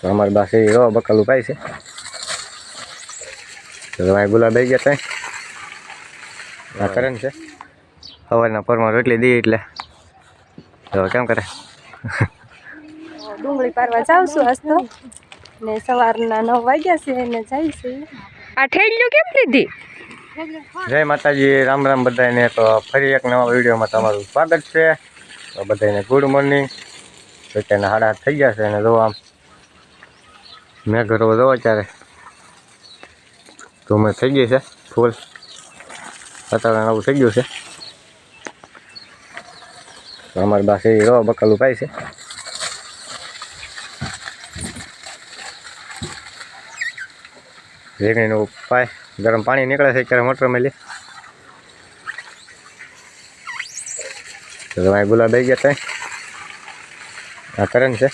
તો અમારી પાસે રો બકલું પાય છે. તો ગુલાબ આવી ગયા ત્યાં આ કરે છે. સવારના પરમાં રોટલી દી એટલે. તો કેમ કરે? ડુંગળી પારવા જાઉં છું હસતો. ને સવારના નવ વાગ્યા છે ને જઈશું છે. આ ઠેલ્યું કેમ દીધી? જય માતાજી રામ રામ બધાને તો ફરી એક નવા વિડીયોમાં તમારું સ્વાગત છે. તો બધાને ગુડ મોર્નિંગ. અત્યારના સાડા આઠ થઈ ગયા છે અને જો આમ મેં ઘરો જો અત્યારે તો મેં થઈ ગઈ છે, ફૂલ. અત્યારે આવું થઈ ગયું છે. અમારી પાસે રવા બકલું પાય છે. રેગણીનું પાય ગરમ પાણી નીકળે છે અત્યારે મોટર મેલી. તો તમારે ગુલાબ આવી ગયા ત્યાં આ કરણ છે.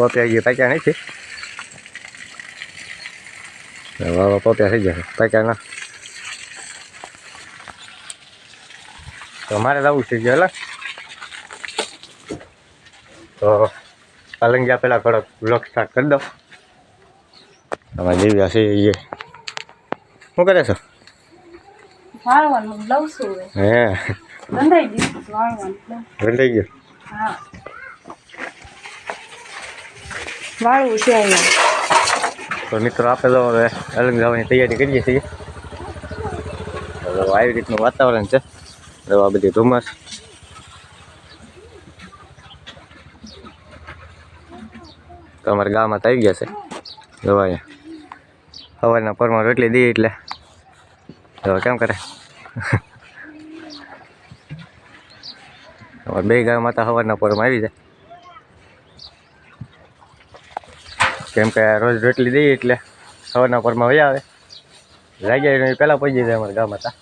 પોપિયા ગયું પાક્યા નથી વાવા પોપિયા થઈ જશે પાક્યા ના તો મારે જવું છે ગયો તો પલંગિયા પેલા થોડોક બ્લોક સ્ટાર્ટ કરી દો તમારે જેવી હશે એ શું કરે છો હે વાળવાનું ગયો હા વાળવું છે અહીંયા તો મિત્રો આપણે તો હવે અલગ જવાની તૈયારી કરીએ છીએ. આવી રીતનું વાતાવરણ છે. આ બધી ધુમ્મસ તો ગામમાં તો આવી ગયા છે. અહીંયા. સવારના પરમાં રોટલી દી એટલે. તો કેમ કરે? અમારે બે ગામમાં તો સવારના પરમાં આવી જાય. કેમ કે રોજ રોટલી દઈએ એટલે સવારના પરમાં વયા આવે. જાગ્યા પહેલાં પહોંચી જાય અમારા ગામમાં હતા.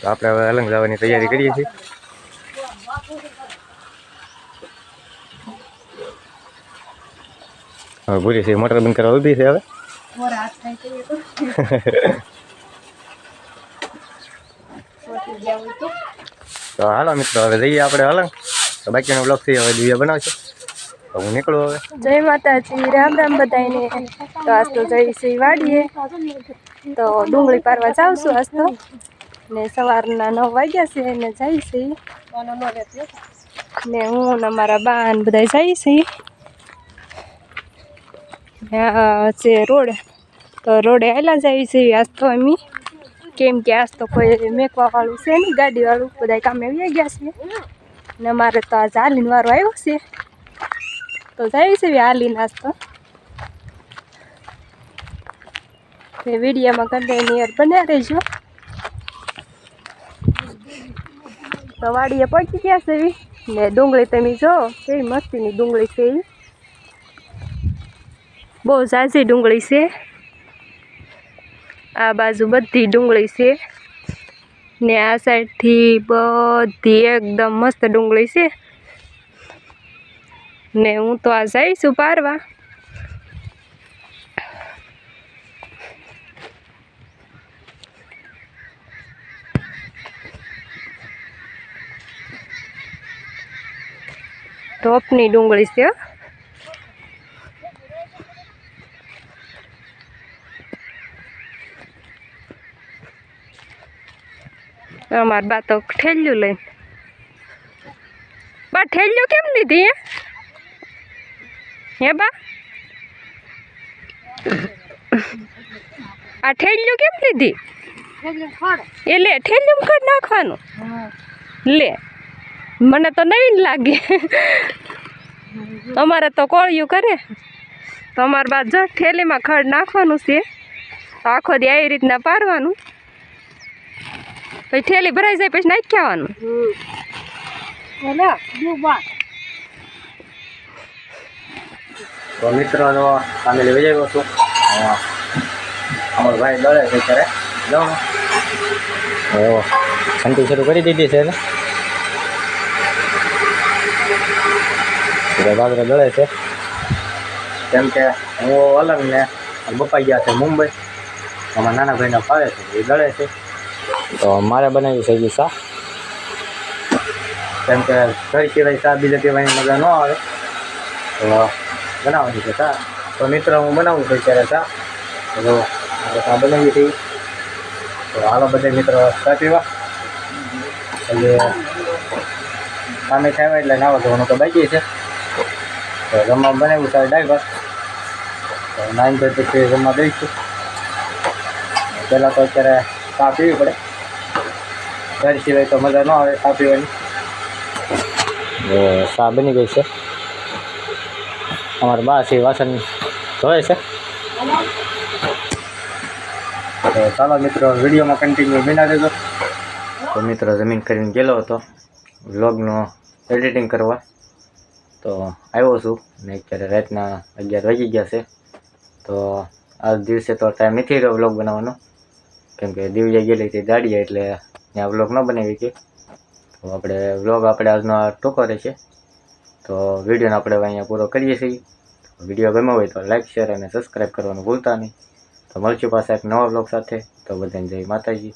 તો આપણે હવે અલંગ જવાની તૈયારી કરીએ છીએ. હવે ભૂરી છે મોટર બંધ કરવા ઊભી છે હવે. તો હાલો મિત્રો, હવે જઈએ આપણે અલંગ તો બાકીનો બ્લોગ થઈ હવે દિવ્યા બનાવશે. તો હું નીકળું હવે. જય માતાજી, રામ રામ બધાને તો આજ તો જઈશું વાડીએ. તો ડુંગળી પારવા છું આજ તો. ને સવારના નવ વાગ્યા છે ને જઈશું ને હું ને મારા બાન બધા જઈશું છે. રોડ, તો રોડે આવેલા જઈશું આજ તો અમે. કેમ કે આજ તો કોઈ મેકવા વાળું છે નહીં ગાડી વાળું બધા કામે આવી ગયા છે. ને મારે તો આજ હાલીન વારો આવ્યો છે. તો જાય છે હાલી નાસ્તો તે. વિડીયોમાં કન્ટેનિયર બન્યા રહેજો. તો વાડીએ પહોંચી ગયા છે. ને ડુંગળી તમે જો, કેવી મસ્તીની ડુંગળી છે. બહુ ઝાઝી ડુંગળી છે. આ બાજુ બધી ડુંગળી છે. ને આ સાઈડથી બધી એકદમ મસ્ત ડુંગળી છે. ને હું તો આ જઈશું પારવા ટોપની ડુંગળી છે અમાર બા તો ઠેલ્યું લઈને. બા, ઠેલ્યું કેમ લીધી હે? હે બા? આ ઠેલ્યું કેમ લીધી એ લે, ઠેલ્યું ખાડ નાખવાનું. લે, મને તો નવીન લાગે. અમારે તો કોળિયું કરે. તો અમારે બાદ જો ઠેલીમાં ખડ નાખવાનું છે. આખો દી આવી રીતના પારવાનું પછી ઠેલી ભરાઈ જાય પછી નાખી આવવાનું. તો મિત્રો તો ફેમિલી વહી આવ્યો છું. હા. અમારો ભાઈ દળે છે ત્યારે જાઉં એવો ઘંટી શરૂ કરી દીધી છે ને. બાજરા દળે છે. કેમ કે હું અલગ ને બપાઈ ગયા છે મુંબઈ. અમારા નાના ભાઈના ફાવે છે એ દળે છે. તો મારે બનાવ્યું છે ગયું શાક કેમ કે ઘર સિવાય ચા બીજા પીવાની મજા ન આવે. તો બનાવવાની છે ચા તો મિત્રો, હું બનાવું છું ત્યારે ચા તો ચા બનાવી હતી તો હાલો બધા મિત્રો, ચા પીવા. એટલે સામે ખાવા એટલે નાવા ધોવાનું તો બાકી છે. તો જમવા બનાવ્યું સારું ડાયવર તો નાઈન તો પછી જમવા દઈશું. પહેલાં તો અત્યારે ચા પીવી પડે. ઘર સિવાય તો મજા ન આવે આ પીવાની સા બની ગઈ છે. અમારા બા છે વાસણ ધોય છે. તો ચાલો મિત્રો વિડીયોમાં કન્ટિન્યુ બિના દેજો તો મિત્રો જમીન કરીને ગયેલો હતો. વ્લોગનો એડિટિંગ કરવા. તો આવ્યો છું ને અત્યારે રાતના અગિયાર વાગી ગયા છે. તો આ દિવસે તો ટાઈમ નથી રહ્યો વ્લોગ બનાવવાનો. કેમ કે દિવ્યા ગયેલી હતી દાડીએ એટલે ત્યાં વ્લોગ ન બનાવી કે તો આપણે વ્લોગ આપણે આજનો ટૂંકો રહેશે તો વિડીયોને આપણે અહીંયા પૂરો કરીએ છીએ. વીડિયો ગમ્યો હોય તો લાઇક શેર અને સબસ્ક્રાઈબ કરવાનું ભૂલતા નહીં. તો મળશું પાછા એક નવા વ્લોગ સાથે. તો બધાને જય માતાજી.